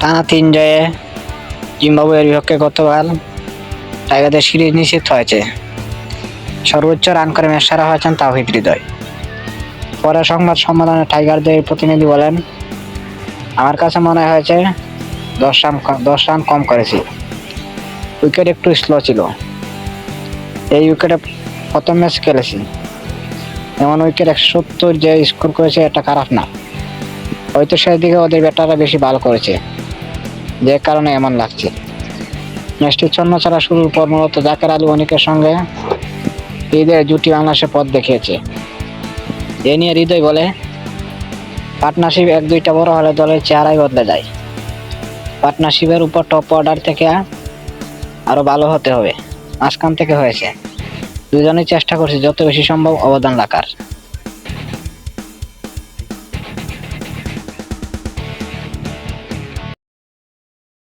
টানা তিন জয়ে জিম্বাবুয়ের বিপক্ষে গতকাল টাইগারদের সিরিজ নিশ্চিত হয়েছে। সর্বোচ্চ রান করে ম্যাচ সারা হয়েছেন তাহিদ হৃদয়। পরে সংবাদ সম্মেলনে টাইগারদের প্রতিনিধি বলেন, আমার কাছে মনে হয়েছে দশ রান দশ রান কম করেছি। উইকেট একটু স্লো ছিল। এই উইকেটে প্রথম ম্যাচ খেলেছি। এমন উইকেট একশো সত্তর যে স্কোর করেছে এটা খারাপ না। হয়তো সেদিকে ওদের ব্যাটাররা বেশি ভালো করেছে। যে কারণে এমন লাগছে। ম্যাচটি ছন্ন ছাড়া শুরুর পর মূলত জাকের আলী অনিকের সঙ্গে হৃদয়ের জুটি বাংলাদেশে পথ দেখিয়েছে। এ নিয়ে হৃদয় বলে পার্টনারশিপ এক দুইটা বড় হলে দলের চেহারাই বদলে যায়। পার্টনারশিপের উপর টপ অর্ডার থেকে আরও ভালো হতে হবে। মাঝখান থেকে হয়েছে। দুজনেই চেষ্টা করছি যত বেশি সম্ভব অবদান রাখার।